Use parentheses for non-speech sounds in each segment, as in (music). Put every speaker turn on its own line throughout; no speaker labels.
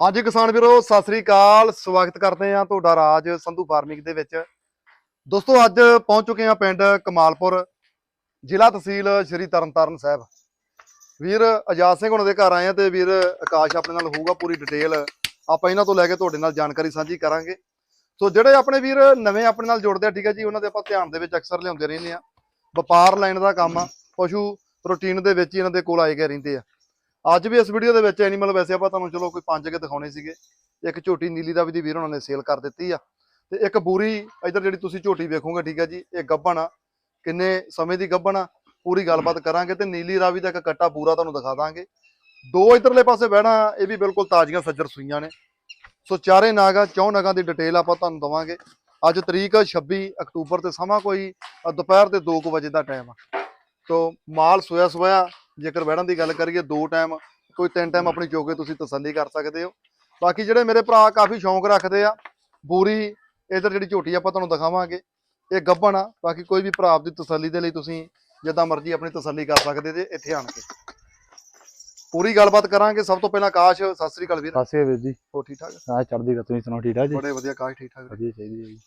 ਹਾਂਜੀ ਕਿਸਾਨ ਵੀਰੋ, ਸਤਿ ਸ੍ਰੀ ਅਕਾਲ। ਸਵਾਗਤ ਕਰਦੇ ਹਾਂ ਤੁਹਾਡਾ ਰਾਜ ਸੰਧੂ ਫਾਰਮਿੰਗ ਦੇ ਵਿੱਚ। ਦੋਸਤੋ, ਅੱਜ ਪਹੁੰਚ ਚੁੱਕੇ ਹਾਂ ਪਿੰਡ ਕਮਾਲਪੁਰ, ਜ਼ਿਲ੍ਹਾ ਤਹਿਸੀਲ ਸ਼੍ਰੀ ਤਰਨਤਾਰਨ ਸਾਹਿਬ। ਵੀਰ ਆਜ਼ਾਦ ਸਿੰਘ ਉਹਨਾਂ ਦੇ ਘਰ ਆਏ ਆ ਤੇ ਵੀਰ ਆਕਾਸ਼ ਆਪਣੇ ਨਾਲ ਹੋਊਗਾ ਪੂਰੀ ਡਿਟੇਲ ਆਪਾਂ ਇਹਨਾਂ ਤੋਂ ਲੈ ਕੇ ਤੁਹਾਡੇ ਨਾਲ ਜਾਣਕਾਰੀ ਸਾਂਝੀ ਕਰਾਂਗੇ। ਸੋ ਜਿਹੜੇ ਆਪਣੇ ਵੀਰ ਨਵੇਂ ਆਪਣੇ ਨਾਲ ਜੁੜਦੇ ਆ, ਠੀਕ ਹੈ ਜੀ, ਉਹਨਾਂ ਦੇ ਆਪਾਂ ਧਿਆਨ ਦੇ ਵਿੱਚ ਅਕਸਰ ਲਿਆਉਂਦੇ ਰਹਿੰਦੇ ਆ ਵਪਾਰ ਲਾਈਨ ਦਾ ਕੰਮ ਆ, ਪਸ਼ੂ ਪ੍ਰੋਟੀਨ ਦੇ ਵਿੱਚ ਹੀ ਇਹਨਾਂ ਦੇ ਕੋਲ ਆਏ ਗਏ ਰਹਿੰਦੇ ਆ। ਅੱਜ ਵੀ ਇਸ ਵੀਡੀਓ ਦੇ ਵਿੱਚ ਐਨੀਮਲ ਵੈਸੇ ਆਪਾਂ ਤੁਹਾਨੂੰ ਚਲੋ ਕੋਈ ਪੰਜ ਕੇ ਦਿਖਾਉਣੇ ਸੀਗੇ। ਇੱਕ ਝੋਟੀ ਨੀਲੀ ਦਾ ਵੀ ਦੀ ਵੀਰ ਉਹਨਾਂ ਨੇ ਸੇਲ ਕਰ ਦਿੱਤੀ ਆ। ਤੇ ਇੱਕ ਬੂਰੀ ਇਧਰ ਜਿਹੜੀ ਤੁਸੀਂ ਝੋਟੀ ਵੇਖੋਗੇ, ਠੀਕ ਆ ਜੀ, ਇਹ ਗੱਭਣ ਆ। ਕਿੰਨੇ ਸਮੇਂ ਦੀ ਗੱਭਣ ਆ, ਪੂਰੀ ਗੱਲਬਾਤ ਕਰਾਂਗੇ ਤੇ ਨੀਲੀ ਰਾਵੀ ਦਾ ਇੱਕ ਕੱਟਾ ਪੂਰਾ ਤੁਹਾਨੂੰ ਦਿਖਾ ਦਾਂਗੇ। ਦੋ ਇਧਰਲੇ ਪਾਸੇ ਬਹਿਣਾ, ਇਹ ਵੀ ਬਿਲਕੁਲ ਤਾਜ਼ੀਆਂ ਸੱਜਰ ਸੂਈਆਂ ਨੇ। ਸੋ ਚਾਰੇ ਨਾਗਾ ਚੌ ਨਾਗਾਂ ਦੀ ਡਿਟੇਲ ਆਪਾਂ ਤੁਹਾਨੂੰ ਦਵਾਂਗੇ। ਅੱਜ ਤਰੀਕ 26 ਅਕਤੂਬਰ ਤੇ ਸਮਾਂ ਕੋਈ ਦੁਪਹਿਰ ਦੇ 2 ਵਜੇ ਦਾ ਟਾਈਮ ਆ। ਤੋ ਮਾਲ ਸੋਇਆ ਸੋਇਆ ਜੇਕਰ ਬਹਿਣ ਦੀ ਗੱਲ ਕਰੀਏ ਦੋ ਟਾਈਮ ਕੋਈ ਤਿੰਨ ਟਾਈਮ ਆਪਣੀ ਚੋਕੇ ਤੁਸੀਂ ਤਸੱਲੀ ਕਰ ਸਕਦੇ ਹੋ। ਬਾਕੀ ਜਿਹੜੇ ਮੇਰੇ ਭਰਾ ਕਾਫੀ ਸ਼ੌਂਕ ਰੱਖਦੇ ਆ ਬੂਰੀ ਇਧਰ ਜਿਹੜੀ ਝੋਟੀ ਆਪਾਂ ਤੁਹਾਨੂੰ ਦਿਖਾਵਾਂਗੇ ਇਹ ਗੱਭਣ ਆ। ਬਾਕੀ ਕੋਈ ਵੀ ਭਰਾ ਆਪਦੀ ਤਸੱਲੀ ਦੇ ਲਈ ਤੁਸੀਂ ਜਿੱਦਾਂ ਮਰਜ਼ੀ ਆਪਣੀ ਤਸੱਲੀ ਕਰ ਸਕਦੇ ਜੇ ਇੱਥੇ ਆਣ ਕੇ। ਪੂਰੀ ਗੱਲਬਾਤ ਕਰਾਂਗੇ। ਸਭ ਤੋਂ ਪਹਿਲਾਂ ਆਕਾਸ਼ ਸਤਿ ਸ੍ਰੀ ਅਕਾਲ ਵੀਰ।
ਖਾਸੇ ਵੀਰ ਜੀ।
ਹੋ ਠੀਕ ਠਾਕ?
ਆ ਚੜਦੀ ਗਾ ਤੁਸੀਂ ਸੁਣਾਓ ਠੀਕ ਠਾਕ ਜੀ?
ਬੜੇ ਵਧੀਆ ਆਕਾਸ਼ ਠੀਕ ਠਾਕ।
ਵਧੀਆ ਚਾਹੀਦੀ ਹੈ ਜੀ।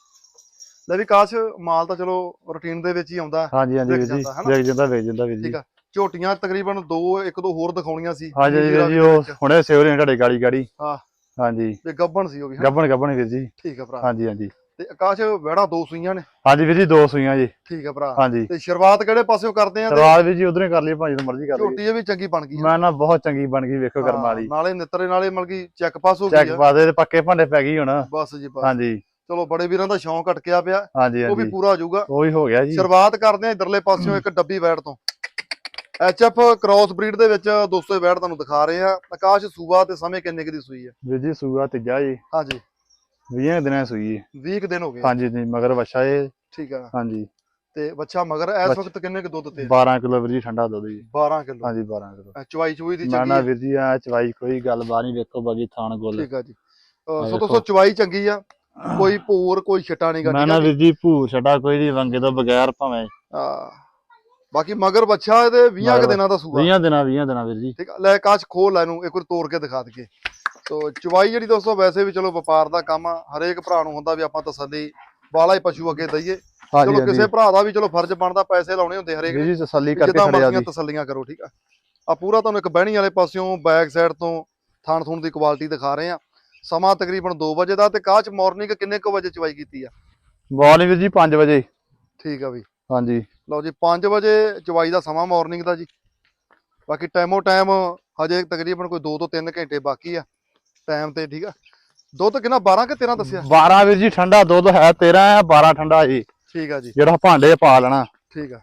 ਲੈ ਵੀ ਆਕਾਸ਼ ਮਾਲ ਤਾਂ ਚਲੋ ਰੁਟੀਨ ਦੇ ਵਿੱਚ ਹੀ ਆਉਂਦਾ।
ਹਾਂਜੀ ਹਾਂਜੀ ਵੀਰ ਜੀ? ਵੇਚ ਜਾਂਦਾ ਵੇਚ ਜਾਂਦਾ ਵੀਰ ਜੀ।
ਠੀਕ ਆ। ਝੋਟੀਆਂ ਤਕਰੀਬਨ ਦੋ ਇੱਕ ਦੋ ਹੋਰ ਦਿਖਾਉਣੀਆਂ ਸੀ।
ਹਾਂਜੀ ਵੀਰ ਜੀ ਉਹ। ਹੁਣੇ ਸੇਵਰੇ ਤੁਹਾਡੇ ਗਾੜੀ ਗਾੜੀ।
ਹਾਂ।
ਹਾਂਜੀ।
ਤੇ ਗੱਬਣ ਸੀ ਉਹ ਵੀ?
ਗੱਬਣ ਗੱਬਣ ਵੀਰ ਜੀ।
ਠੀਕ ਆ ਭਰਾ।
ਹਾਂਜੀ ਹਾਂਜੀ।
ਤੇ ਆਕਾਸ਼ ਵੜਾ ਦੋ ਸੂਈਆਂ ਨੇ।
ਹਾਂਜੀ ਵੀਰ ਜੀ ਦੋ ਸੂਈਆਂ ਜੀ।
ਠੀਕ ਆ ਭਰਾ।
ਹਾਂਜੀ।
ਤੇ ਸ਼ੁਰੂਆਤ ਕਿਹੜੇ ਪਾਸਿਓਂ ਕਰਦੇ ਆ
ਸ਼ੁਰੂਆਤ ਵੀਰ ਜੀ ਉਧਰੋਂ ਹੀ ਕਰ ਲਈ ਭਾਜੀ ਤੋਂ ਮਰਜ਼ੀ ਕਰ ਲਈ
ਝੋਟੀ ਇਹ ਵੀ ਚੰਗੀ ਬਣ ਗਈ।
ਮੈਂ ਨਾ ਬਹੁਤ ਚੰਗੀ ਬਣ ਗਈ ਵੇਖੋ ਕਰਮ
ਹਾਂ,
ਵਾਲੀ।
ਨਾਲੇ ਨਿੱਤਰੇ ਨਾਲੇ ਮਤਲਬ ਕਿ ਚੈੱਕ ਪਾਸ ਹੋ ਗਈ
ਚੈੱਕ
ਆ।
ਪਾ ਦੇ ਪੱਕੇ ਭਾਂਡੇ ਪੈ ਗਈ ਹੁਣ।
ਬਸ ਜੀ ਬਸ।
ਹਾਂਜੀ।
ਚਲੋ ਬੜੇ ਵੀਰਾਂ ਦਾ ਸ਼ੌਂਕ ਅਟਕਿਆ ਪਿਆ। ਉਹ ਵੀ ਪੂਰਾ ਹੋ ਜਾਊਗਾ।
ਉਹ ਹੀ ਹੋ ਗਿਆ ਜੀ।
ਸ਼ੁਰੂਆਤ ਕਰਦੇ ਆ ਇਧਰਲੇ ਪਾਸਿਓਂ ਇੱਕ ਡੱਬੀ ਵੈੜ ਤੋਂ। ਐਚਐਫ ਕ੍ਰਾਸ ਬਰੀਡ ਦੇ ਵਿੱਚ ਦੋਸਤੋ ਇਹ ਵੈੜ ਤੁਹਾਨੂੰ ਦਿਖਾ ਰਹੇ ਆ ਆਕਾਸ਼ ਸੂਬਾ ਤੇ ਸਮੇਂ ਕਿੰਨੇ ਕੁ ਦੀ ਸੂਈ ਆ
ਵੀਰ ਜੀ ਸੂਆ ਤੀਜਾ ਜੀ।
ਹਾਂਜੀ।
20 ਦਿਨਾਂ ਸੂਈ ਹੈ।
20 ਕੁ ਦਿਨ ਹੋ ਗਏ।
ਹਾਂਜੀ ਜੀ ਮਗਰ ਵਛਾ ਇਹ।
ਠੀਕ ਆ।
ਹਾਂਜੀ।
ਤੇ ਬੱਚਾ ਮਗਰ ਇਸ ਵਕਤ ਕਿੰਨੇ ਕੁ ਦੁੱਧ ਤੇ
12 ਕਿਲੋ ਵੀਰ ਜੀ ਠੰਡਾ ਦੁੱਧ ਜੀ।
12 ਕਿਲੋ।
ਹਾਂਜੀ 12 ਕਿਲੋ।
ਚੁਆਈ ਚੁਈ ਦੀ
ਨਾ
ਚੰਗੀ
ਨਾ। ਵੀਰ ਜੀ ਆ ਚਵਾਈ ਕੋਈ ਗੱਲਬਾਤ ਨਹੀਂ ਵੇਖੋ ਬਾਗੀ ਥਾਣ ਗੋਲ।
ਠੀਕ ਆ ਜੀ। ਸੋ। ਦੋਸਤੋ ਚੁਆਈ ਚੰਗੀ ਆ। ਕੋਈ ਭੂਰ ਕੋਈ ਛਟਾ ਨਹੀਂ ਗਾ
ਨਾ ਵੀਰ ਜੀ ਭੂਰ ਛੱਡਾ ਕੋਈ ਨਹੀਂ ਵੰਗੇ ਤੋਂ ਬਗੈਰ ਭਾਵੇਂ।
ਆ ਬਾਕੀ ਮਗਰ ਬੱਚਾ ਇਹਦੇ 20 ਕੁ ਦਿਨਾਂ ਦਾ ਸੂਆ।
20 ਦਿਨਾਂ 20 ਦਿਨਾਂ ਵੀਰ ਜੀ।
ਠੀਕ ਆ ਲੈ ਕਾਸ਼ ਖੋਲ ਲੈ ਇਹਨੂੰ ਇੱਕ ਵਾਰ ਤੋੜ ਕੇ ਦਿਖਾ ਦਈਏ। ਸੋ ਚੁਆਈ ਜਿਹੜੀ ਦੋਸਤੋ ਵੈਸੇ ਵੀ ਚਲੋ ਵਪਾਰ ਦਾ ਕੰਮ ਆ ਹਰੇਕ ਭਰਾ ਨੂੰ ਹੁੰਦਾ ਵੀ ਆਪਾਂ ਤਸੱਲੀ ਵਾਲਾ ਹੀ ਪਸ਼ੂ ਅੱਗੇ ਦਈਏ। ਚਲੋ ਕਿਸੇ ਭਰਾ ਦਾ ਵੀ ਚਲੋ ਫਰਜ਼ ਬਣਦਾ ਪੈਸੇ ਲਾਉਣੇ ਹੁੰਦੇ ਹਰੇਕ
ਜੀ ਤਸੱਲੀ ਕਰਕੇ ਖੜਿਆ
ਮਰਜ਼ੀਆਂ
ਜੀ।
ਤਸੱਲੀਆਂ ਕਰੋ ਠੀਕ ਆ। ਆ ਪੂਰਾ ਤੁਹਾਨੂੰ ਇੱਕ ਬਹਿਣੀ ਵਾਲੇ ਪਾਸਿਓਂ ਬੈਕ ਸਾਈਡ ਤੋਂ ਥਾਣ ਥੂਣ ਦੀ ਕੁਆਲਿਟੀ ਦਿਖਾ ਰਹੇ ਆ। ਸਮਾਂ ਤਕਰੀਬਨ 2 ਵਜੇ ਦਾ ਤੇ ਕਾਚ ਮਾਰਨਿੰਗ ਕਿੰਨੇ ਕੁ ਵਜੇ ਚਵਾਈ ਕੀਤੀ ਆ?
ਮਾਰਨਿੰਗ ਵੀਰ ਜੀ 5 ਵਜੇ।
ਠੀਕ ਆ ਵੀ।
ਹਾਂਜੀ।
ਲਓ ਜੀ 5 ਵਜੇ ਚਵਾਈ ਦਾ ਸਮਾਂ ਮਾਰਨਿੰਗ ਦਾ ਜੀ। ਬਾਕੀ ਟਾਈਮੋ ਟਾਈਮ ਹਜੇ ਤਕਰੀਬਨ ਕੋਈ 2 ਤੋਂ 3 ਘੰਟੇ ਬਾਕੀ ਆ। ਟਾਈਮ ਤੇ ਠੀਕ ਆ। ਦੁੱਧ ਕਿੰਨਾ 12 ਕਿ 13 ਦੱਸਿਆ?
12 ਵੀਰ ਜੀ ਠੰਡਾ ਦੁੱਧ ਹੈ 13 ਹੈ 12 ਠੰਡਾ ਜੀ
ਠੀਕ ਆ ਜੀ।
ਜਿਹੜਾ ਭਾਂਡੇ ਪਾ ਲੈਣਾ।
ਠੀਕ ਆ।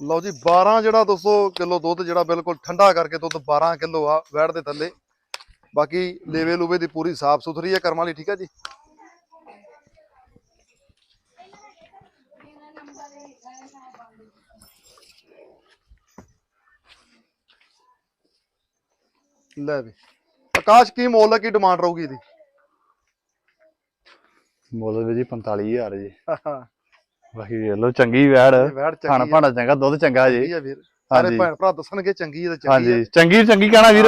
ਲਓ ਜੀ 12 ਜਿਹੜਾ 200 ਕਿਲੋ ਦੁੱਧ ਜਿਹੜਾ ਬਿਲਕੁਲ ਠੰਡਾ ਕਰਕੇ ਦੁੱਧ 12 ਕਿਲੋ ਆ ਵੈੜ ਦੇ ਥੱਲੇ। ਬਾਕੀ ਲੇਵੇ ਲੂਵੇ ਦੀ ਪੂਰੀ ਸਾਫ਼ ਸੁਥਰੀ ਹੈ ਕਰਮਾਂ ਲਈ ਠੀਕ ਆ ਜੀ। ਲੈ ਵੀ। ਆਕਾਸ਼ ਕੀ ਮੁੱਲ ਹੈ ਕੀ ਡਿਮਾਂਡ ਰਹੂਗੀ ਇਹਦੀ?
ਮੁੱਲ ਵੀਰ ਜੀ 45000 ਜੀ। ਬਾਕੀ ਵੇਖ ਲਓ ਚੰਗੀ ਵੈੜ।
ਵੈੜ
ਖਾਣਾ
ਚੰਗੀ
ਭਾਂਡਾ ਚੰਗਾ ਦੁੱਧ ਚੰਗਾ ਜੀ।
ਵੀਰ। ਸਾਰੇ ਭੈਣ ਭਰਾ ਦੱਸਣਗੇ ਚੰਗੀ ਤੇ ਚੰਗੀ
ਹਾਂਜੀ ਚੰਗੀ ਚੰਗੀ ਕਹਿਣਾ ਵੀਰ।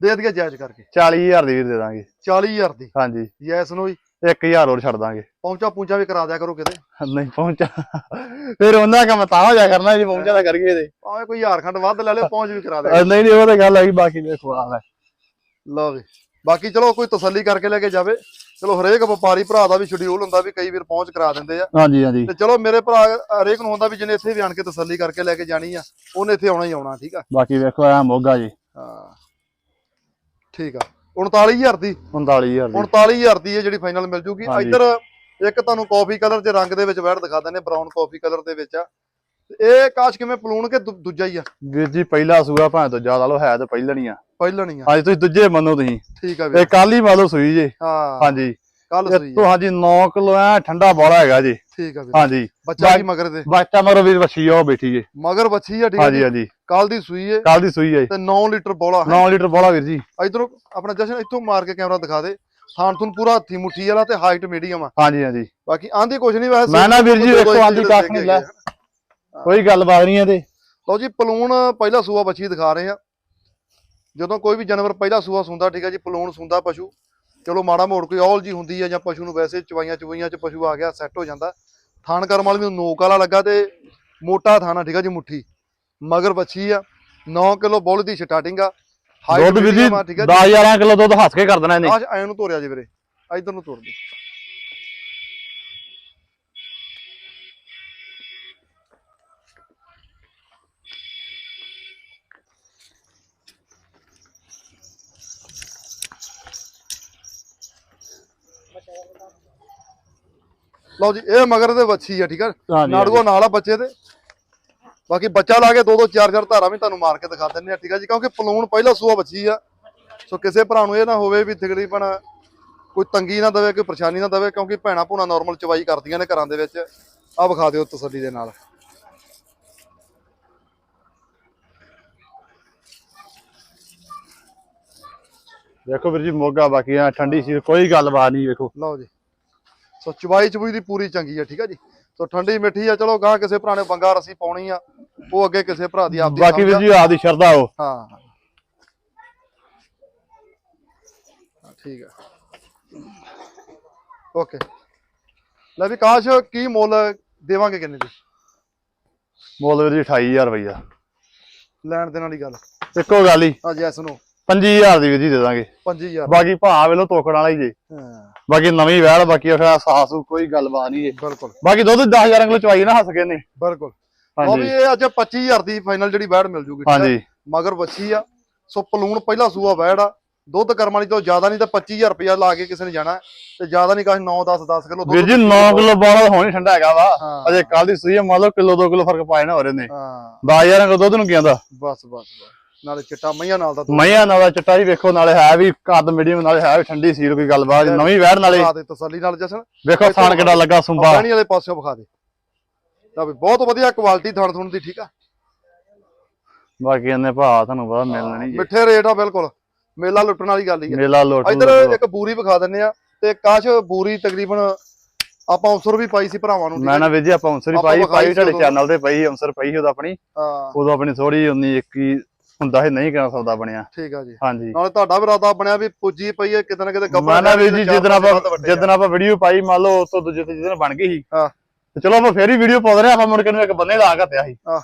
ਦੇ ਦਈਏ ਜਾਇਜ਼ ਕਰਕੇ।
40000 ਦੀ ਵੀਰ ਦੇ ਦਾਂਗੇ।
40000 ਦੀ।
ਹਾਂਜੀ।
ਯੈਸ ਨੂੰ ਹੀ
1000 ਹੋਰ ਛੱਡ ਦਾਂਗੇ।
ਪਹੁੰਚਾ ਪੁੰਚਾ ਵੀ ਕਰਾ ਦਿਆ ਕਰੋ ਕਿਤੇ।
ਨਹੀਂ ਪਹੁੰਚਾ। ਫਿਰ ਉਹਨਾਂ ਕੰਮ ਤਾਂ ਹੋ ਜਾ ਕਰਨਾ ਜੀ ਪਹੁੰਚਾ ਤਾਂ ਕਰੀਏ ਤੇ
ਭਾਵੇਂ ਕੋਈ ਹਜ਼ਾਰ ਖੰਡ ਵੱਧ ਲੈ ਲਿਓ ਪਹੁੰਚ ਵੀ ਕਰਾ
ਅਹ ਨਹੀਂ ਨਹੀਂ ਉਹ ਤਾਂ ਗੱਲ ਹੈਗੀ ਬਾਕੀ ਦੇਖੋ ਆ ਲੈ।
ਲਓ ਜੀ। ਬਾਕੀ ਚਲੋ ਕੋਈ ਤਸੱਲੀ ਕਰਕੇ ਲੈ ਕੇ ਜਾਵੇ। ਚਲੋ ਹਰੇਕ ਵਪਾਰੀ ਭਰਾ ਦਾ ਵੀ ਸ਼ਡਿਊਲ ਹੁੰਦਾ ਵੀ ਕਈ ਵਾਰ ਪਹੁੰਚ ਕਰਾ ਦਿੰਦੇ ਆ।
ਹਾਂਜੀ ਹਾਂਜੀ।
ਤੇ ਚਲੋ ਮੇਰੇ ਭਰਾ ਹਰੇਕ ਨੂੰ ਹੁੰਦਾ ਵੀ ਜਿਹਨੇ ਇੱਥੇ ਵੀ ਆਣ ਕੇ ਤਸੱਲੀ ਕਰਕੇ ਲੈ ਕੇ ਜਾਣੀ ਆ ਉਹਨੇ ਇੱਥੇ ਆਉਣਾ ਹੀ ਆਉਣਾ ਠੀਕ ਆ?
ਬਾਕੀ ਵੇਖੋ ਆ ਮੋਗਾ ਜੀ।
ਹਾਂ। ਠੀਕ ਆ। 39000 ਦੀ।
39000 ਦੀ।
39000 ਦੀ ਇਹ ਜਿਹੜੀ ਫਾਈਨਲ ਮਿਲ ਜੂਗੀ। ਇੱਧਰ ਇੱਕ ਤੁਹਾਨੂੰ ਕਾਫੀ ਕਲਰ ਦੇ ਰੰਗ ਦੇ ਵਿੱਚ ਵੈੜ ਦਿਖਾ ਦਿੰਦੇ ਬਰਾਊਨ ਕਾਫੀ ਕਲਰ ਦੇ ਵਿੱਚ ਆ। ਇਹ ਕਾਸ਼ ਕਿਵੇਂ ਪਲੂਣ ਕੇ ਦੂਜਾ ਹੀ ਆ?
ਵੀਰ ਜੀ ਪਹਿਲਾ ਸੂਆ ਭਾਵੇਂ ਤੋਂ ਜ਼ਿਆਦਾ ਲੋ ਹੈ ਤਾਂ ਪਹਿਲਣੀ ਆ।
ਪਹਿਲਾਂ ਨਹੀਂ ਆ।
ਹਾਂਜੀ ਤੁਸੀਂ ਦੂਜੇ ਮੰਨੋ ਤੁਸੀਂ।
ਠੀਕ ਆ
ਇਹ
ਵੀ
ਕੱਲ ਹੀ ਮੰਨ ਲਓ ਸੂਈ ਜੀ।
ਹਾਂ।
ਹਾਂਜੀ।
ਕੱਲ ਸੂਈ
ਤੋਂ
ਆ
ਹਾਂਜੀ 9 ਕਿਲੋ ਐ ਠੰਡਾ ਬੋਲਾ ਹੈਗਾ ਜੀ।
ਠੀਕ ਆ ਵੀ
ਹਾਂਜੀ।
ਬੱਚਾ ਵੀ ਮਗਰ ਦੇ?
ਬੱਚਾ ਮਰੋ ਵੀਰ ਵੱਛੀ ਆ ਬੈਠੀ ਜੀ।
ਮਗਰ ਬੱਚੀ ਆ ਠੀਕ ਆ
ਹਾਂਜੀ ਹਾਂਜੀ।
ਕੱਲ ਦੀ ਸੂਈ ਏ।
ਕੱਲ ਦੀ ਸੂਈ ਹੈ
ਤੇ 9 ਲੀਟਰ ਬੋਲਾ
9 ਲੀਟਰ ਬੋਲਾ ਵੀਰ ਜੀ।
ਇਧਰੋਂ ਆਪਣਾ ਜਸ਼ਨ ਇੱਥੋਂ ਮਾਰ ਕੇ ਕੈਮਰਾ ਦਿਖਾ ਦੇ। ਥਾਣ ਥੁਣ ਪੂਰਾ ਹੱਥੀ ਮੁੱਠੀ ਵਾਲਾ ਤੇ ਹਾਈਟ ਮੀਡੀਅਮ ਆ।
ਹਾਂਜੀ ਹਾਂਜੀ।
ਬਾਕੀ ਆਂਦੀ ਕੁਛ ਨਹੀਂ ਵੈਸੇ।
ਮੈਂ ਨਾ ਵੀਰ ਜੀ ਵੇਖੋ ਆਂਦੀ ਕੱਖ ਨਹੀਂ ਲੈ।
ਆ।
ਕੋਈ ਗੱਲਬਾਤ ਨਹੀਂ ਇਹਦੇ।
ਲਓ ਜੀ ਪਲੂਣ ਪਹਿਲਾ ਸੂਆ ਬੱਚੀ ਦਿਖਾ ਰਹੇ ਆ। ਜਦੋਂ ਕੋਈ ਵੀ ਜਾਨਵਰ ਪਹਿਲਾ ਸੂਆ ਸੁੰਦਾ ਠੀਕ ਹੈ ਜੀ? ਪਲੂਣ ਸੁੰਦਾ ਪਸ਼ੂ। ਚਲੋ ਮਾੜਾ ਮੋੜ ਕੋਈ ਔਲ ਜੀ ਹੁੰਦੀ ਹੈ ਜਾਂ ਪਸ਼ੂ ਨੂੰ ਵੈਸੇ ਚਵਾਈਆਂ ਚਵਾਈਆਂ ਚ ਪਸ਼ੂ ਆ ਗਿਆ ਸੈੱਟ ਹੋ ਜਾਂਦਾ। ਥਾਣ ਕਰਮ ਵਾਲੀ ਨੂੰ ਨੋਕ ਵਾਲਾ ਲੱਗਾ ਤੇ ਮੋਟਾ ਥਾਣਾ ਠੀਕ ਹੈ ਜੀ ਮੁੱਠੀ। ਮਗਰ ਬੱਚੀ ਆ 9 ਕਿਲੋ ਬੋਲ ਦੀ ਸਟਾਰਟਿੰਗ ਆ।
ਦੁੱਧ ਵੀ ਜੀ
medium ਆ, ਠੀਕ ਹੈ
10 11 ਕਿਲੋ ਦੁੱਧ ਹੱਸ ਕੇ ਕਰ ਦੇਣਾ ਇਹਨੇ।
ਆਹ ਐ ਨੂੰ ਤੋਰਿਆ ਜੀ ਵੀਰੇ ਇਧਰ ਨੂੰ ਤੋਰ ਦੇ। ਲਓ ਜੀ ਇਹ ਮਗਰ ਦੇ ਵੱਛੀ ਆ ਠੀਕ ਆ? ਨਾੜੂਆ ਨਾਲ ਆ ਬੱਚੇ ਦੇ। ਬਾਕੀ ਬੱਚਾ ਲਾ ਕੇ ਦੋ ਦੋ ਚਾਰ ਚਾਰ ਧਾਰਾਂ ਵੀ ਤੁਹਾਨੂੰ ਮਾਰ ਕੇ ਦਿਖਾ ਦਿੰਨੇ ਆ ਠੀਕ ਆ ਜੀ? ਕਿਉਂਕਿ ਪਲੂਣ ਪਹਿਲਾ ਸੂਆ ਬੱਚੀ ਆ। ਸੋ ਕਿਸੇ ਭਰਾ ਨੂੰ ਇਹ ਨਾ ਹੋਵੇ ਵੀ ਤਕਰੀਬਨ ਕੋਈ ਤੰਗੀ ਨਾ ਦਵੇ ਕੋਈ ਪਰੇਸ਼ਾਨੀ ਨਾ ਦਵੇ ਕਿਉਂਕਿ ਭੈਣਾ ਭੂਣਾ ਨਾਰਮਲ ਚਵਾਈ ਕਰਦੀਆਂ ਨੇ ਘਰਾਂ ਦੇ ਵਿੱਚ। ਆ ਵਿਖਾ ਦਿਓ ਤਸੱਲੀ ਦੇ ਨਾਲ।
ਵੇਖੋ ਵੀਰ ਜੀ ਮੋਗਾ ਬਾਕੀ ਆ ਠੰਡੀ ਸੀ ਕੋਈ ਗੱਲਬਾਤ ਨਹੀਂ ਵੇਖੋ।
ਲਓ ਜੀ। ਸੋ ਚਵਾਈ ਚਬੂਈ ਦੀ ਪੂਰੀ ਚੰਗੀ ਆ ਠੀਕ ਆ ਜੀ? ਸੋ ਠੰਡੀ ਮਿੱਠੀ ਆ ਚਲੋ ਗਾਂ ਕਿਸੇ ਭਰਾ ਨੇ ਬੰਗਾ ਰਸੀ ਪਾਉਣੀ ਆ ਉਹ ਅੱਗੇ ਕਿਸੇ ਭਰਾ ਦੀ ਆਪਦੀ
ਬਾਕੀ ਵੀਰ। ਜੀ ਆਪਦੀ ਸ਼ਰਧਾ
ਹਾਂ। ਹਾਂ, ਠੀਕ ਆ। ਓਕੇ। ਲੈ ਵੀ ਕਾਸ਼ ਕੀ ਮੁੱਲ ਦੇਵਾਂਗੇ ਕਿੰਨੇ ਦੀ?
ਮੁੱਲ ਵੀਰ ਜੀ 28000 ਰੁਪਈਆ।
ਲੈਣ ਦੇਣ ਵਾਲੀ ਗੱਲ।
ਇੱਕੋ ਗੱਲ ਹੀ।
ਹਾਂ ਜੈਸ ਨੂੰ।
25000 ਦੀ ਜੀ ਦੇ ਦਾਂਗੇ।
5000
ਬਾਕੀ ਭਾਅ ਵੇਲੋ ਤੋਕੜ ਵਾਲਾ ਹੀ ਜੇ।
ਹਾਂ।
ਬਾਕੀ ਨਵੀਂ ਵੈਲ ਬਾਕੀ ਉਹ ਸਾਸ ਕੋਈ ਗੱਲਬਾਤ ਨਹੀਂ ਜੇ।
ਬਿਲਕੁਲ।
ਬਾਕੀ ਦੁੱਧ 10000 ਕਿਲੋ ਚਵਾਈ ਨਾ ਹੱਸ ਕੇ ਨੇ
ਬਿਲਕੁਲ। ਉਹ ਵੀ ਇਹ ਅੱਜ 25000 ਦੀ ਫਾਈਨਲ ਜਿਹੜੀ ਬੈੜ ਮਿਲ ਜੂਗੀ?
ਹਾਂਜੀ।
ਮਗਰ ਵੱਛੀ ਆ। ਸੋ ਪਲੂਣ ਪਹਿਲਾ ਸੂਆ ਬੈੜ ਆ। ਦੁੱਧ ਕਰਮ ਵਾਲੀ ਤੋਂ ਜ਼ਿਆਦਾ ਨਹੀਂ ਤਾਂ 25000 ਰੁਪਇਆ ਲਾ ਕੇ ਕਿਸੇ ਨੇ ਜਾਣਾ ਤੇ ਜ਼ਿਆਦਾ ਨਹੀਂ ਕਾਸ਼ 9 10 10 ਕਿਲੋ
ਵੀਰ ਜੀ 9 ਕਿਲੋ ਬੋਲਾ ਹੋਣੀ ਠੰਡਾ ਹੈਗਾ ਵਾ। ਅਜੇ ਕੱਲ ਦੀ ਸੂਈ ਮੰਨ ਲਓ ਕਿਲੋ 2 ਕਿਲੋ ਫ਼ਰਕ ਪਾਏ ਨਾ ਹੋ ਰਹੇ ਨੇ
ਹਾਂ
10000 ਕਿਲੋ ਦੁੱਧ ਨੂੰ ਕੀ ਆਂਦਾ
ਬਸ ਬਸ ਬਸ। ਨਾਲੇ ਚਿੱਟਾ ਮਈਆਂ ਨਾਲ ਦਾ।
ਮਈਆਂ ਨਾਲ ਦਾ ਚਿੱਟਾ ਹੀ ਵੇਖੋ ਨਾਲੇ ਹੈ ਵੀ ਕੱਦ ਮੀਡੀਅਮ ਨਾਲੇ ਹੈ ਵੀ ਠੰਡੀ ਸੀਲ ਕੋਈ ਗੱਲਬਾਤ। ਨਵੀਂ ਵੈੜ ਨਾਲੇ।
ਵਿਖਾ ਦੇ ਤਸੱਲੀ ਨਾਲ ਜਸਨ।
ਵੇਖੋ ਥਾਣ ਕਿੱਡਾ ਲੱਗਾ ਸੁੰਬਾ।
ਪਾਣੀ ਵਾਲੇ ਪਾਸਿਓਂ ਵਿਖਾ ਦੇ। ਤਾਂ ਵੀ ਬਹੁਤ ਵਧੀਆ ਕੁਆਲਿਟੀ ਥਣ ਥੁਣ ਦੀ ਠੀਕ ਆ?
ਬਾਕੀ ਇਹਨੇ ਭਾਅ ਤੁਹਾਨੂੰ ਪਤਾ ਮਿਲਣਾ ਨਹੀਂ ਜੀ।
ਮਿੱਠੇ ਰੇਟ ਆ ਬਿਲਕੁਲ। ਮੇਲਾ ਲੁੱਟਣ ਵਾਲੀ ਗੱਲ ਹੀ ਆ।
ਮੇਲਾ ਲੋਟ
ਇਧਰ ਇੱਕ ਬੂਰੀ ਵਿਖਾ ਦਿੰਨੇ ਆ ਤੇ ਕਾਸ਼ ਬੂਰੀ ਤਕਰੀਬਨ ਆਪਾਂ ਅਫਸਰ ਵੀ ਪਾਈ ਸੀ ਭਰਾਵਾਂ ਨੂੰ
ਮੈਂ
ਆ?
ਨਾ? ਵੀਰ ਜੀ ਆਪਾਂ ਅੰਸਰੀ
ਆਪਾਂ
ਪਾਈ ਪਾਈ ਤੁਹਾਡੇ। ਚੈਨਲ ਤੇ ਪਈ ਅੰਸਰ ਪਈ ਉਹਦਾ ਆਪਣੀ।
ਹਾਂ।
ਉਦੋਂ ਆਪਣੀ ਥੋੜੀ ਉਨੀ ਇੱਕ ਹੀ ਹੁੰਦਾ ਹੈ ਨਹੀਂ ਕਰਨਾ ਸੌਦਾ ਬਣਿਆ।
ਠੀਕ ਆ ਜੀ।
ਹਾਂਜੀ।
ਨਾਲੇ ਤੁਹਾਡਾ ਵੀ ਇਰਾਦਾ ਬਣਿਆ ਵੀ ਪੁੱਜੀ ਪਈ ਹੈ ਕਿਤੇ ਨਾ ਕਿਤੇ
ਨਾ ਵੀਰ ਜੀ ਜਿੱਦਣ ਆਪਾਂ
ਆ।
ਜਿੱਦਣ ਆਪਾਂ ਵੀਡੀਓ ਪਾਈ ਮੰਨ ਲਓ ਉਸ ਤੋਂ ਦੂਜੇ ਤੇ ਜਿੱਦਣ ਬਣ ਗਈ ਸੀ।
ਹਾਂ।
ਤੇ ਚਲੋ ਆਪਾਂ ਫੇਰ ਹੀ ਵੀਡੀਓ ਪਾਉਂਦੇ ਰਹੇ ਆਪਾਂ ਮੁੜ ਕੇ ਨੂੰ ਇੱਕ ਬੰਨੇ ਲਾ ਕੇ ਪਿਆ ਸੀ।
ਆਹ।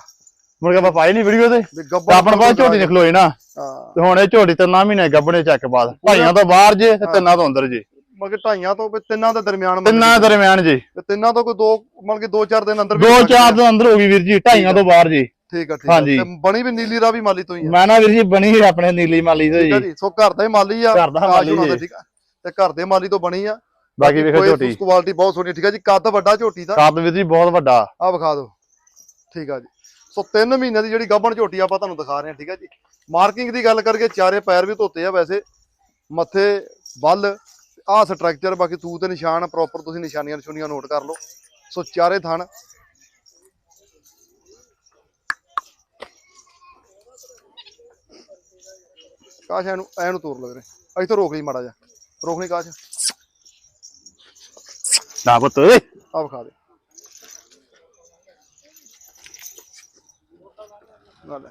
ਮੁੜ ਕੇ ਆਪਾਂ ਪਾਈ ਨਹੀਂ ਵੀਡੀਓ ਤੇ।
ਵੀ
ਆਪਣ ਬਾਅਦ ਝੋਟੀ ਨਿਕਲੋਈ ਨਾ।
ਹਾਂ।
ਤੇ ਹੁਣ ਇਹ ਝੋਟੀ ਤੇ ਨਾ ਮਹੀਨੇ ਗੱਬਣੇ ਚੱਕ ਬਾਅਦ। ਭਾਈਆਂ ਤੋਂ ਬਾਹਰ ਜੇ ਤੇ ਤਿੰਨਾਂ ਤੋਂ ਅੰਦਰ ਜੇ।
ਮਗਰ ਢਾਈਆਂ ਤੋਂ ਵੀ ਤਿੰਨਾਂ ਦੇ ਦਰਮਿਆਨ
ਤਿੰਨਾਂ ਦੇ ਦਰਮਿਆਨ ਜੇ।
ਤੇ ਤਿੰਨਾਂ ਤੋਂ ਕੋਈ ਦੋ ਮਤਲਬ ਕਿ ਦੋ ਚਾਰ ਦਿਨ ਅੰਦਰ ਵੀ
ਦੋ
ਲੱਗ
ਚਾਰ
ਜਾਣਾ।
ਤੋਂ ਅੰਦਰ ਹੋ ਗਈ ਵੀਰ ਜੀ ਢਾਈਆਂ ਤੋਂ ਬਾਹਰ ਜੀ।
ਠੀਕ ਆ ਠੀਕ ਆ।
ਹਾਂਜੀ।
ਤੇ ਬਣੀ ਵੀ ਨੀਲੀ ਰਾ ਵੀ ਮਾਲੀ ਤੋਂ ਹੀ ਆ।
ਮੈਂ ਨਾ ਵੀਰ ਜੀ ਬਣੀ ਆਪਣੇ ਨੀਲੀ ਮਾਲੀ ਤੋਂ
ਠੀਕ ਆ
ਜੀ।
ਜੀ ਸੋ ਘਰ ਦਾ ਹੀ ਮਾਲੀ ਆ
ਘਰ ਦਾ ਮਾਲੀ
ਹੋਣਾ ਤੇ
ਜੀ।
ਠੀਕ ਆ। ਤੇ ਘਰ ਦੇ ਮਾਲੀ ਤੋਂ ਬਣੀ ਆ।
ਬਾਕੀ ਵੇਖੋ ਝੋਟੀ।
ਕੁਆਲਿਟੀ ਬਹੁਤ ਸੋਹਣੀ ਠੀਕ ਆ ਜੀ ਕੱਦ ਵੱਡਾ ਝੋਟੀ ਦਾ।
ਕੱਦ ਵੀਰ ਜੀ ਬਹੁਤ ਵੱਡਾ।
ਆ ਵਿਖਾ ਦਿਓ। ਠੀਕ ਆ ਜੀ। ਸੋ 3 ਮਹੀਨਿਆਂ ਦੀ ਜਿਹੜੀ ਗੱਭਣ ਝੋਟੀ ਆਪਾਂ ਤੁਹਾਨੂੰ ਦਿਖਾ ਰਹੇ ਹਾਂ ਠੀਕ ਆ ਜੀ। ਮਾਰਕਿੰਗ ਦੀ ਗੱਲ ਕਰਕੇ ਚਾਰੇ ਪੈਰ ਵੀ ਧੋਤੇ ਆ ਵੈਸੇ। ਮੱਥੇ ਬੱਲ ਆਹ ਸਟਰਕਚਰ ਬਾਕੀ ਤੂ ਤੇ ਨਿਸ਼ਾਨ ਪ੍ਰੋਪਰ ਤੁਸੀਂ ਨਿਸ਼ਾਨੀਆਂ ਨਿਸ਼ਾਨੀਆਂ ਨੋਟ ਕਰ ਲਓ। ਸੋ ਚਾਰੇ ਥਣ। ਕਾਸ਼ ਐਨੂੰ ਤੋੜ ਲਓ ਵੀਰੇ। ਇੱਥੋਂ ਰੋਕ ਲਈ ਮਾੜਾ ਜਿਹਾ। ਰੋਕ ਨਹੀਂ ਕਾਸ਼।
ਨਾ ਪੁੱਤ। ਓਏ
ਆ ਵਿਖਾ ਦੇ। ਨਾ ਲੈ।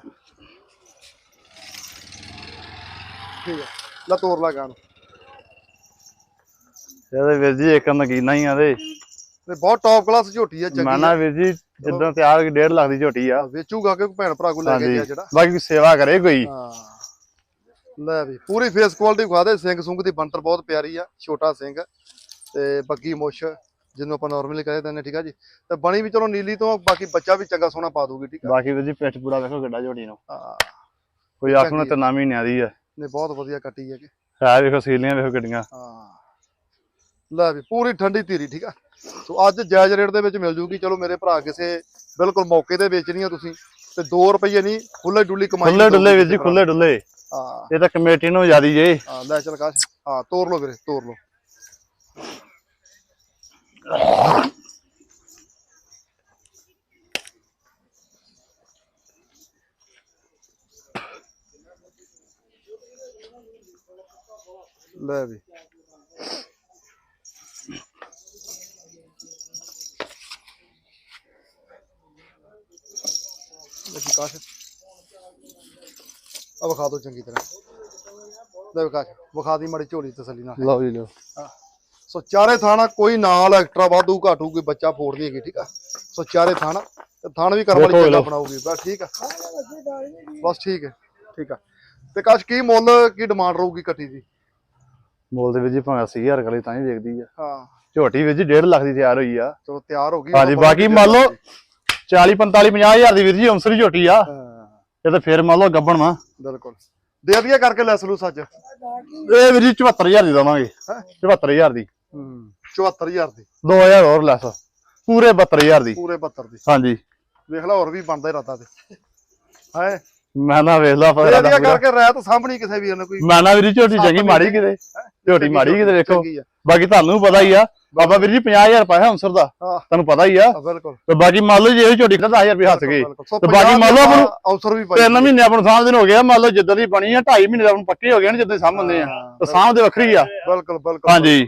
ਠੀਕ ਹੈ ਲੈ ਤੋੜ ਲਾ ਗਾਣ
ਇਹਦੇ ਵੀਰ ਜੀ ਇੱਕ ਨਗੀਨਾ ਹੀ ਆ ਦੇ
ਤੇ ਬਹੁਤ ਟੌਪ ਕਲਾਸ ਝੋਟੀ ਆ
ਮੈਂ
ਚੰਗੀ
ਨਾ
ਆ।
ਵੀਰ ਜੀ ਇਦਾਂ ਤਿਆਰ 1.5 ਲੱਖ ਦੀ ਝੋਟੀ ਆ।
ਵੇਚੂਗਾ ਕਿ ਭੈਣ ਭਰਾ ਕੋਲ ਲੈ ਕੇ ਗਿਆ ਜਿਹੜਾ?
ਬਾਕੀ ਸੇਵਾ ਕਰੇ ਕੋਈ।
ਹਾਂ। ਲੈ ਵੀ ਪੂਰੀ ਫੇਸ ਕੁਆਲਿਟੀ ਵਿਖਾ ਦੇ। ਸਿੰਘ ਸੁੰਗ ਦੀ ਬੰਤਰ ਬਹੁਤ ਪਿਆਰੀ ਆ ਛੋਟਾ ਸਿੰਘ। ਤੇ ਬੱਗੀ ਮੁੱਛ ਜਿਹਨੂੰ ਆਪਾਂ ਨਾਰਮਲੀ ਕਹਿੰਦੇ ਨੇ ਠੀਕ ਆ ਜੀ? ਤੇ ਬਣੀ ਵੀ ਚਲੋ ਨੀਲੀ ਤੋਂ ਬਾਕੀ ਬੱਚਾ ਵੀ ਚੰਗਾ ਸੋਹਣਾ ਪਾ ਦੂਗੀ ਠੀਕ ਆ?
ਬਾਕੀ ਵੀਰ ਜੀ ਪਿੱਠ ਪੂੜਾ ਵੇਖੋ ਗੱਡਾ ਝੋਟੀ ਨੂੰ।
ਹਾਂ,
ਕੋਈ ਆਖਣਾ ਤੇ ਨਾ ਮਹੀਨਿਆਂ ਦੀ ਆ।
ਨੇ ਬਹੁਤ ਵਧੀਆ ਕੱਟੀ ਹੈ ਕਿ
ਹੈ ਵੇਖੋ ਸੀਲੀਆਂ ਵੇਖੋ ਗੱਡੀਆਂ
ਹਾਂ। ਲੈ ਵੀ ਪੂਰੀ ਠੰਡੀ ਧੀਰੀ ਠੀਕ ਆ? ਸੋ ਅੱਜ ਜਾਇਜ਼ ਰੇਟ ਦੇ ਵਿੱਚ ਮਿਲ ਜੂਗੀ। ਚਲੋ ਮੇਰੇ ਭਰਾ ਕਿਸੇ ਬਿਲਕੁਲ ਮੌਕੇ ਤੇ ਵੇਚਣੀ ਆ ਤੁਸੀਂ। ਤੇ 2 ਰੁਪਏ ਨਹੀਂ ਖੁੱਲੇ ਡੁੱਲੀ ਕਮਾਈ
ਖੁੱਲੇ ਡੁੱਲੇ ਵੀਰ ਜੀ। ਖੁੱਲੇ ਡੁੱਲੇ।
ਹਾਂ।
ਇਹ ਤਾਂ ਕਮੇਟੀ ਨੂੰ ਜਿਆਦੀ ਜੇ।
ਹਾਂ ਲੈ ਚਲ ਕਾਸ਼। ਹਾਂ ਤੋੜ ਲਓ ਵੀਰੇ ਤੋੜ ਲਓ। ਲੈ ਵੀ। ਦੇਖੀ ਕਾਸ਼। ਆ ਵਿਖਾ ਦਿਓ ਚੰਗੀ ਤਰ੍ਹਾਂ। ਲੈ ਵਿਖਾ ਵਿਖਾ ਦੀ ਮਾੜੀ ਝੋਲੀ ਤਸੱਲੀ ਨਾਲ।
ਲਓ ਜੀ ਲਓ।
ਸੋ ਚਾਰੇ ਥਾਣਾ ਕੋਈ ਨਾਲ ਐਕਸਟਰਾ ਵਾਧੂ ਘਾਟੂ ਕੋਈ ਬੱਚਾ ਫੋੜਦੀ ਹੈਗੀ ਠੀਕ ਆ? ਸੋ ਚਾਰੇ ਥਾਣਾ ਥਾਣ ਵੀ ਕਰਮ ਵਾਲੀ ਚੰਗਾ। ਬਣਾਉਗੀ ਬਸ ਠੀਕ ਆ। ਬਸ ਠੀਕ ਹੈ ਠੀਕ ਆ। ਤੇ ਕਾਸ਼ ਕੀ ਮੁੱਲ ਕੀ ਡਿਮਾਂਡ ਰਹੂਗੀ ਕੱਟੀ ਦੀ?
ਮੁੱਲ ਦੇ ਵਿੱਚ ਭਾਵੇਂ 80000 ਕਲੇ ਤਾਂ ਹੀ ਵੇਖਦੀ ਆ।
ਹਾਂ।
ਝੋਟੀ ਵਿੱਚ 1.5 ਲੱਖ ਦੀ ਤਿਆਰ ਹੋਈ ਆ।
ਚਲੋ ਤਿਆਰ ਹੋ ਗਈ
ਹਾਂਜੀ ਬਾਕੀ ਮੰਨ ਲਓ 40 45 50000 ਦੀ ਵੀਰ ਜੀ ਅੰਸਰੀ ਝੋਟੀ ਆ। ਇਹ ਤਾਂ ਫੇਰ ਮੰਨ ਲਓ ਗੱਬਣ ਵਾ।
ਬਿਲਕੁਲ। ਦੇ ਦਿਆ ਕਰਕੇ ਲੈ ਸਲੂ ਸੱਜ
ਇਹ ਵੀਰ ਜੀ 74000 ਦੀ ਦਵਾਂਗੇ।
ਹੈਂ?
74000 ਦੀ।
ਹੂੰ 74000 ਦੀ।
2000 ਹੋਰ ਲੈਸ ਪੂਰੇ 72000 ਦੀ।
ਪੂਰੇ 72 ਦੀ।
ਹਾਂਜੀ।
ਵੇਖ ਲਾ ਹੋਰ ਵੀ ਬਣਦਾ ਇਰਾਦਾ ਤੇ ਹੈ?
ਮੈਂ ਨਾ ਵੇਖ ਲਾ ਪਤਾ
ਦਿਆ ਕਰਕੇ ਰਹਿਤ ਸਾਹਮਣੀ ਕਿਸੇ ਵੀਰ ਨੇ ਕੋਈ।
ਮੈਂ ਨਾ ਵੀਰ ਜੀ ਝੋਟੀ ਚੰਗੀ ਮਾੜੀ। ਕਿਤੇ। ਝੋਟੀ ਮਾੜੀ ਕਿਤੇ ਵੇਖੋ। ਬਾਕੀ ਤੁਹਾਨੂੰ ਪਤਾ ਹੀ ਆ ਬਾਬਾ ਵੀਰ ਜੀ 50000 ਪਾਇਆ ਅੰਸਰ ਦਾ।
ਹਾਂ
ਤੁਹਾਨੂੰ ਪਤਾ ਹੀ ਆ।
ਹਾਂ, ਬਿਲਕੁਲ।
ਤੇ ਬਾਕੀ ਮੰਨ ਲਓ ਜੇ ਇਹ ਝੋਟੀ ਦਾ 10000 ਰੁਪਏ ਹੱਸ।
ਸੋ
ਤੇ ਬਾਕੀ ਮੰਨ ਲਓ ਆਪਾਂ
ਅਵਸਰ ਵੀ ਪਾਈ
ਤਿੰਨ ਮਹੀਨੇ ਆਪਾਂ ਨੂੰ ਦਿਨ ਹੋ ਗਿਆ ਮੰਨ ਲਓ ਜਿੱਦਾਂ ਦੀ ਬਣੀ ਆ 2.5 ਮਹੀਨੇ ਦਾ ਆਪਾਂ ਪੱਕੇ ਹੋ ਗਏ ਨੇ ਜਿੱਦਾਂ ਸਾਂਭਦੇ ਆ। ਤੇ ਦੇ ਵੱਖਰੀ ਆ।
ਬਿਲਕੁਲ ਬਿਲਕੁਲ।
ਹਾਂਜੀ।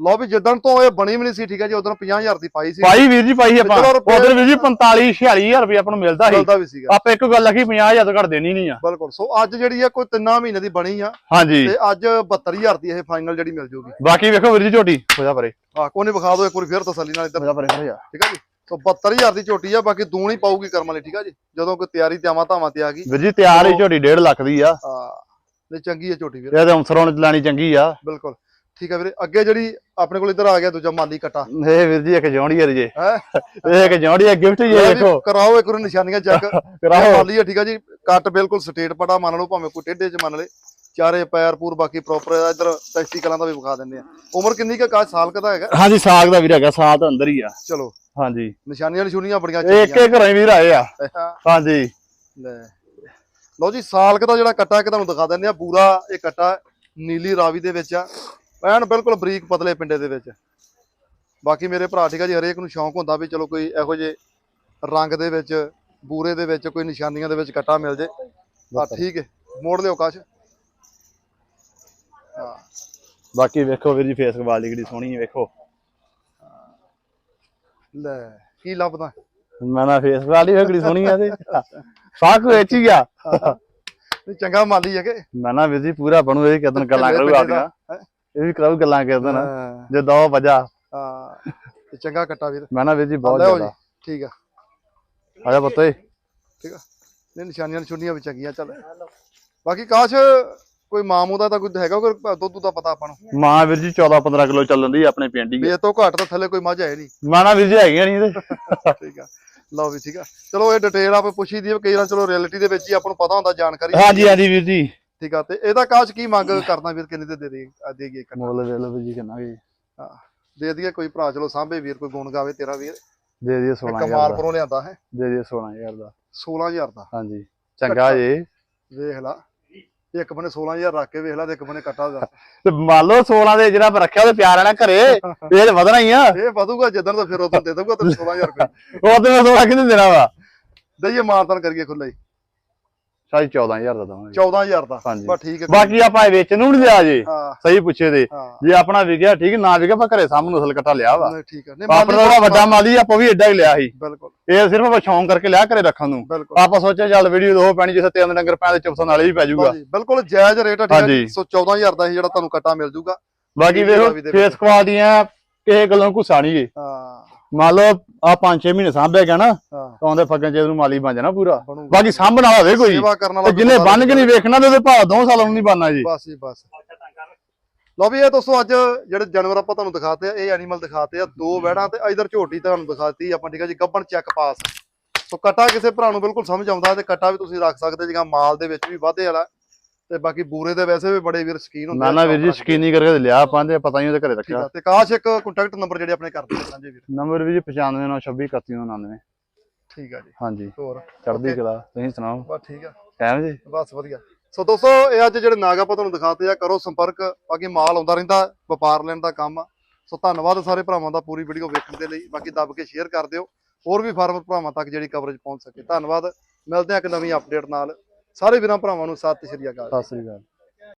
ਲਓ ਵੀ ਜਿੱਦਣ ਤੋਂ ਇਹ ਬਣੀ ਵੀ ਨਹੀਂ ਸੀ ਠੀਕ ਹੈ ਜੀ ਉਦੋਂ 50000 ਦੀ ਪਾਈ ਸੀ।
ਪਾਈ ਵੀਰ ਜੀ ਪਾਈ ਆਪਾਂ। ਉਧਰ ਵੀਰ ਜੀ 45 46000 ਰੁਪਏ ਆਪਾਂ ਨੂੰ ਮਿਲਦਾ ਸੀ।
ਚੱਲਦਾ ਵੀ ਸੀਗਾ।
ਆਪਾਂ ਇੱਕ ਗੱਲ ਆਖੀ 50000 ਤੋਂ ਘੱਟ ਦੇਣੀ ਨਹੀਂ ਆ।
ਬਿਲਕੁਲ। ਸੋ ਅੱਜ ਜਿਹੜੀ ਆ ਕੋਈ ਤਿੰਨਾਂ ਮਹੀਨੇ ਦੀ ਬਣੀ ਆ।
ਹਾਂਜੀ।
ਤੇ ਅੱਜ 72000 ਦੀ ਇਹ ਫਾਈਨਲ ਜਿਹੜੀ ਮਿਲ ਜੂਗੀ।
ਬਾਕੀ ਵੇਖੋ ਵੀਰ ਜੀ ਝੋਟੀ ਹੋ ਜਾ ਪਰੇ।
ਆ ਕੋਈ ਨਹੀਂ ਵਿਖਾ ਦਿਓ ਇੱਕ ਵਾਰੀ ਫੇਰ ਤਸੱਲੀ ਨਾਲ ਇੱਧਰ।
ਹੋ ਜਾ ਪਰੇ ਹੋ ਜਾ।
ਠੀਕ ਆ ਜੀ? ਸੋ 72000 ਦੀ ਝੋਟੀ ਆ ਬਾਕੀ ਦੂਣ ਹੀ ਪਾਊਗੀ ਕਰਮ ਵਾਲੀ ਠੀਕ ਆ ਜੀ? ਜਦੋਂ ਕੋਈ ਤਿਆਰੀ ਤੇ ਆਵਾਂ ਧਾਵਾਂ ਤੇ ਆ ਗਈ।
ਵੀਰ ਜੀ ਤਿਆਰ ਹੀ ਝੋਟੀ 1.5 ਲੱਖ ਦੀ ਆ।
ਆ ਨਹੀਂ ਚੰਗੀ ਆ ਝੋਟੀ ਵੀਰ।
ਇਹ ਤੇ ਅੰਸਰੋਂ ਲੈਣੀ ਚੰਗੀ ਆ।
ਬਿਲਕੁਲ। ਠੀਕ ਆ ਵੀਰੇ ਅੱਗੇ ਜਿਹੜੀ ਆਪਣੇ ਕੋਲ ਇੱਧਰ ਆ ਗਿਆ ਦੂਜਾ ਮਾਲੀ ਕਟਾ।
ਇਹ ਵੀਰ ਜੀ ਇੱਕ ਜੌਂਡੀ ਆ ਜੇ।
ਹੈ?
ਇਹ ਇੱਕ ਜੌਂਡੀ ਆ ਗਿਫਟ ਜੀ ਵੇਖੋ
ਕਰਾਓ ਇੱਕ ਵਾਰੀ ਨਿਸ਼ਾਨੀਆਂ ਚੈੱਕ (laughs)
ਕਰਾਓ।
ਮਾਲੀ ਆ ਠੀਕ ਆ ਜੀ। ਕੱਟ ਬਿਲਕੁਲ ਸਟੇਟ ਪਟਾ ਮੰਨ ਲਓ ਭਾਵੇਂ ਕੋਈ ਟੇਢੇ ਚ ਮੰਨ ਲੇ ਚਾਰੇ ਪੈਰ ਪੂਰ ਬਾਕੀ ਪ੍ਰੋਪਰ ਇੱਧਰ ਟੈਕਸੀ ਕਲਾਂ ਦਾ ਵੀ ਵਿਖਾ ਦਿੰਦੇ ਆ। ਉਮਰ ਕਿੰਨੀ ਕੁ ਕਾ ਸਾਲ ਕਦਾ ਹੈਗਾ?
ਹਾਂਜੀ ਸਾਗ ਦਾ ਵੀਰ ਹੈਗਾ ਤਾਂ ਅੰਦਰ ਹੀ ਆ।
ਚਲੋ।
ਹਾਂਜੀ।
ਨਿਸ਼ਾਨੀਆਂ ਨਿਸ਼ੂਨੀਆਂ ਬੜੀਆਂ
ਇਹ ਇੱਕ ਇੱਕ ਘਰਾਂ ਹੀ ਵੀਰ ਆਏ ਆ।
ਚੰਗੀਆਂ
ਹਾਂਜੀ।
ਲੈ। ਲਓ ਜੀ ਸਾਲ ਕੁ ਦਾ ਜਿਹੜਾ ਕੱਟਾ ਇੱਕ ਤੁਹਾਨੂੰ ਦਿਖਾ ਦਿੰਦੇ ਆ। ਪੂਰਾ ਇਹ ਕੱਟਾ ਨੀਲੀ ਰਾਵੀ ਦੇ ਵਿੱਚ ਆ। ਐਨ ਬਿਲਕੁਲ ਬਰੀਕ ਪਤਲੇ ਪਿੰਡੇ ਦੇ ਵਿੱਚ। ਬਾਕੀ ਮੇਰੇ ਭਰਾ ਠੀਕ ਆ ਜੀ ਹਰੇਕ ਨੂੰ ਸ਼ੌਂਕ ਹੁੰਦਾ ਵੀ ਚਲੋ ਕੋਈ ਇਹੋ ਜਿਹੇ ਰੰਗ ਦੇ ਵਿੱਚ ਬੂਰੇ ਦੇ ਵਿੱਚ ਕੋਈ ਨਿਸ਼ਾਨੀਆਂ ਦੇ ਵਿੱਚ ਕੱਟਾ ਮਿਲ ਜੇ। ਆ ਠੀਕ ਹੈ ਮੋੜ ਲਿਓ ਕਾਸ਼। ਹਾਂ।
ਬਾਕੀ ਵੇਖੋ ਵੀਰ ਜੀ ਫੇਸ ਕੁਆਲਿਟੀ ਕਿੰਨੀ ਸੋਹਣੀ ਹੈ ਵੇਖੋ।
ਲੈ ਕੀ ਲੱਭਦਾ?
ਮੈਂ ਨਾ ਫੇਸ ਵੇਖ ਕਿੰਨੀ ਸੋਹਣੀ ਆ ਤੇ। ਸਾਗ ਵਿੱਚ ਹੀ ਗਿਆ
ਚੰਗਾ ਮਾਲੀ ਹੈ ਕਿ
ਮੈਂ ਨਾ ਵੀਰ ਜੀ ਪੂਰਾ ਬਣੂ ਇਹ ਕਿਦਨ ਗੱਲਾਂ ਕਰੂ ਆਪਣੀਆਂ ਇਹ ਵੀ ਕਰਾਉ ਗੱਲਾਂ ਕਿਦਨ
ਹਾਂ।
ਜੇ ਦੋ ਵਜਾ।
ਹਾਂ। ਤੇ ਚੰਗਾ ਕੱਟਾ ਵੀਰ।
ਮੈਂ ਨਾ ਵੀਰ ਜੀ ਬਹੁਤ ਜ਼ਿਆਦਾ।
ਠੀਕ ਆ।
ਆ ਜਾ ਪੁੱਤੇ
ਠੀਕ ਆ। ਨਹੀਂ ਨਿਸ਼ਾਨੀਆਂ ਨਿਸ਼ੂਨੀਆਂ ਵੀ ਚੰਗੀਆਂ ਚੱਲ। ਬਾਕੀ ਕਾਸ਼ ਕੋਈ ਮਾਮੂ ਦਾ ਤਾਂ ਕੋਈ ਹੈਗਾ ਕੋਈ ਦੁੱਧ ਦਾ ਪਤਾ ਆਪਾਂ ਨੂੰ।
ਮਾਂ ਵੀਰ ਜੀ 14 15 ਕਿਲੋ ਚੱਲਣ ਦੀ ਆਪਣੇ ਪਿੰਡ ਹੀ।
ਇਹ ਤੋਂ ਘੱਟ ਤਾਂ ਥੱਲੇ ਕੋਈ ਮੱਝ ਹੈ ਨਹੀਂ
ਮੈਂ ਨਾ ਵੀਰ ਜੀ ਹੈਗੀਆਂ ਨਹੀਂ ਇਹਦੇ।
ਠੀਕ ਆ। ਲਓ ਵੀ ਠੀਕ ਆ। ਚਲੋ ਇਹ ਡਿਟੇਲ ਆਪੇ ਪੁੱਛੀ ਦੀ ਕਈ ਵਾਰ ਚਲੋ ਰਿਐਲਿਟੀ ਦੇ ਵਿੱਚ ਹੀ ਆਪਾਂ ਨੂੰ ਪਤਾ ਹੁੰਦਾ ਜਾਣਕਾਰੀ।
ਹਾਂਜੀ ਹਾਂਜੀ ਵੀਰ ਜੀ।
ਠੀਕ ਆ ਤੇ ਇਹਦਾ ਕਾਸ਼ ਕੀ ਮੰਗ ਕਰਦਾ ਵੀਰ ਕਿੰਨੇ ਦੇ ਦੇ ਦੇ ਦੇਗੀ
ਮੁੱਲ ਦੇ ਲਓ ਜੀ ਕਿੰਨਾ ਵੀ।
ਹਾਂ ਦੇ ਦਈਏ ਕੋਈ ਭਰਾ ਚਲੋ ਸਾਂਭੇ ਵੀਰ ਕੋਈ ਗੁਣ ਗਾਵੇ ਤੇਰਾ ਵੀਰ।
ਦੇ ਦਿਓ 16000 ਦਾ।
ਕਮਾਲਪੁਰੋਂ ਲਿਆਂਦਾ ਹੈ।
ਦੇ ਦਿਓ 16000 ਦਾ।
16000 ਦਾ।
ਹਾਂਜੀ ਚੰਗਾ ਜੀ।
ਵੇਖ ਲਾ ਇੱਕ ਬੰਨੇ 16000 ਰੱਖ ਕੇ ਵੇਖ ਲਾ ਤੇ ਇੱਕ ਬੰਨੇ ਕੱਟਾ ਦਾ।
ਤੇ ਮੰਨ ਲਓ 16 ਦੇ ਜਿਹੜਾ ਰੱਖਿਆ ਉਹਦੇ ਪਿਆਰ ਨਾਲ ਘਰੇ (laughs) ਇਹ ਤੇ ਵਧਣਾ ਹੀ ਆ।
ਇਹ ਵਧੂਗਾ ਜਦੋਂ ਤਾਂ ਫਿਰ ਉਦੋਂ ਦੇ ਦਊਗਾ ਤੈਨੂੰ 16000 (laughs) ਰੁਪਏ।
ਉਹ ਤੇ ਮੈਂ ਥੋੜਾ ਕਿੰਨੇ ਦੇਣਾ ਵਾ?
ਦਈਏ ਮਾਰਤਨ ਕਰੀਏ ਖੁੱਲਾ ਹੀ।
ਸ਼ਾਇਦ 14000 ਦਾ ਦਵਾਂਗੇ।
14000 ਦਾ?
ਹਾਂਜੀ।
ਬਸ ਠੀਕ ਹੈ
ਬਾਕੀ ਆਪਾਂ ਇਹ ਵੇਚਣ ਨੂੰ ਨਹੀਂ ਲਿਆ ਜੇ।
ਹਾਂ।
ਸਹੀ ਪੁੱਛੇ ਦੇ
ਹਾਂ।
ਜੇ ਆਪਣਾ ਵਿਕਿਆ ਠੀਕ ਨਾ ਵਿਕਿਆ ਆਪਾਂ ਘਰੇ ਸਾਹਮਣੇ ਨਸਲ ਕੱਟਾ ਲਿਆ ਵਾ।
ਨਹੀਂ, ਠੀਕ ਹੈ। ਨਹੀਂ
ਆਪਣਾ
ਮਾਲੀ
ਵੱਡਾ ਮਾਲੀ ਆਪਾਂ ਵੀ ਏਡਾ ਹੀ ਲਿਆ ਸੀ।
ਬਿਲਕੁਲ।
ਇਹ ਸਿਰਫ ਆਪਾਂ ਸ਼ੌਂਕ ਕਰਕੇ ਲਿਆ ਘਰੇ ਰੱਖਣ ਨੂੰ।
ਬਿਲਕੁਲ।
ਆਪਾਂ ਸੋਚਿਆ ਚੱਲ ਵੀਡੀਓ ਦੋ ਪੈਣੀ ਜਿੱਥੇ ਤਿੰਨ ਡੰਗਰ ਪੈਣ ਦੇ ਚੁਪਸਨ ਵਾਲੇ ਵੀ ਪੈ ਜਾਊਗਾ।
ਹਾਂਜੀ, ਬਿਲਕੁਲ ਜਾਇਜ਼ ਰੇਟ ਹੈ ਠੀਕ ਹੈ
ਹਾਂਜੀ।
ਸੋ 14000 ਦਾ ਇਹ ਜਿਹੜਾ ਤੁਹਾਨੂੰ ਕੱਟਾ ਮਿਲ ਜੂਗਾ
ਬਾਕੀ ਵੇਖੋ ਫੇਸ ਕੁਆਲਟੀਆਂ ਕਿਸੇ ਗੱਲੋਂ ਘੁੱਸਾ ਨਹੀਂ ਜੇ
ਹਾਂ।
ਮੰਨ ਲਓ ਆ 5-6 ਮਹੀਨੇ ਸਾਂਭਿਆ ਗਿਆ ਨਾ ਤਾਂ ਉਹਦੇ ਫੱਗਣ ਚ ਨੂੰ ਮਾਲੀ ਬਣ ਜਾਣਾ ਪੂਰਾ। ਬਾਕੀ ਸਾਂਭਣ ਵਾਲਾ ਹੋਵੇ ਕੋਈ ਤੇ ਜਿਹਨੇ ਬੰਨ ਕੇ ਨਹੀਂ ਵੇਖਣਾ ਤੇ ਉਹਦੇ ਭਾਅ ਦੋ ਸਾਲਾਂ ਨੂੰ ਨਹੀਂ ਬਣਨਾ ਜੀ।
ਬਸ ਜੀ ਬਸ। ਲਓ ਵੀ ਇਹ ਦੋਸਤੋ ਅੱਜ ਜਿਹੜੇ ਜਾਨਵਰ ਆਪਾਂ ਤੁਹਾਨੂੰ ਦਿਖਾਤੇ ਆ ਇਹ ਐਨੀਮਲ ਦਿਖਾਤੇ ਆ ਦੋ ਵਹਿੜਾਂ ਤੇ ਇਧਰ ਝੋਟੀ ਤੁਹਾਨੂੰ ਦਿਖਾਤੀ ਆਪਾਂ ਠੀਕ ਆ ਜੀ ਗੱਬਣ ਚੈੱਕ ਪਾਸ ਸੋ ਕਟਾ ਕਿਸੇ ਭਰਾ ਨੂੰ ਬਿਲਕੁਲ ਸਮਝ ਆਉਂਦਾ ਤੇ ਕਟਾ ਵੀ ਤੁਸੀਂ ਰੱਖ ਸਕਦੇ ਜਿਹਾ ਮਾਲ ਦੇ ਵਿੱਚ ਵੀ ਵਾਧੇ ਵਾਲਾ। ਤੇ ਬਾਕੀ ਬੂਰੇ ਦੇ ਵੈਸੇ ਵੀ ਬੜੇ ਵੀਰ ਸ਼ਕੀਨ ਹੁੰਦੇ
ਨਾ ਨਾ ਵੀਰ ਜੀ ਸ਼ਕੀਨੀ ਕਰਕੇ ਲਿਆ ਤੇ ਪਤਾ ਹੀ ਉਹਦੇ ਘਰੇ ਰੱਖਿਆ।
ਤੇ ਕਾਸ਼ ਇੱਕ ਕੰਟੈਕਟ ਨੰਬਰ ਜਿਹੜੇ ਆਪਣੇ ਕਰਦੇ ਆ ਸਾਂਝੇ ਵੀਰ।
ਨੰਬਰ ਵੀ ਜੀ 95963199
ਠੀਕ ਆ ਜੀ।
ਹਾਂਜੀ।
ਹੋਰ।
ਚੜ੍ਹਦੀ ਕਲਾ ਤੁਸੀਂ ਸੁਣਾਓ?
ਬਸ ਠੀਕ ਆ।
ਕਾਇਮ ਜੀ?
ਬਸ ਵਧੀਆ। ਸੋ ਦੋਸਤੋ ਇਹ ਅੱਜ ਜਿਹੜੇ ਨਾਗ ਆਪਾਂ ਤੁਹਾਨੂੰ ਦਿਖਾਤੇ ਆ ਕਰੋ ਸੰਪਰਕ ਬਾਕੀ ਮਾਲ ਆਉਂਦਾ ਰਹਿੰਦਾ ਵਪਾਰ ਲੈਣ ਦਾ ਕੰਮ ਆ। ਸੋ ਧੰਨਵਾਦ ਸਾਰੇ ਭਰਾਵਾਂ ਦਾ ਪੂਰੀ ਵੀਡੀਓ ਵੇਖਣ ਦੇ ਲਈ। ਬਾਕੀ ਦੱਬ ਕੇ ਸ਼ੇਅਰ ਕਰ ਦਿਓ। ਹੋਰ ਵੀ ਫਾਰਮਰ ਭਰਾਵਾਂ ਤੱਕ ਜਿਹੜੀ ਕਵਰੇਜ ਪਹੁੰਚ ਸਕੇ। ਧੰਨਵਾਦ। ਮਿਲਦੇ ਆ ਇੱਕ ਨਵੀਂ ਅਪਡੇਟ ਨਾਲ। ਸਾਰੇ ਵੀਰਾਂ ਭਰਾਵਾਂ ਨੂੰ ਸਤਿ ਸ਼੍ਰੀ ਅਕਾਲ।
ਸਤਿ ਸ੍ਰੀ ਅਕਾਲ।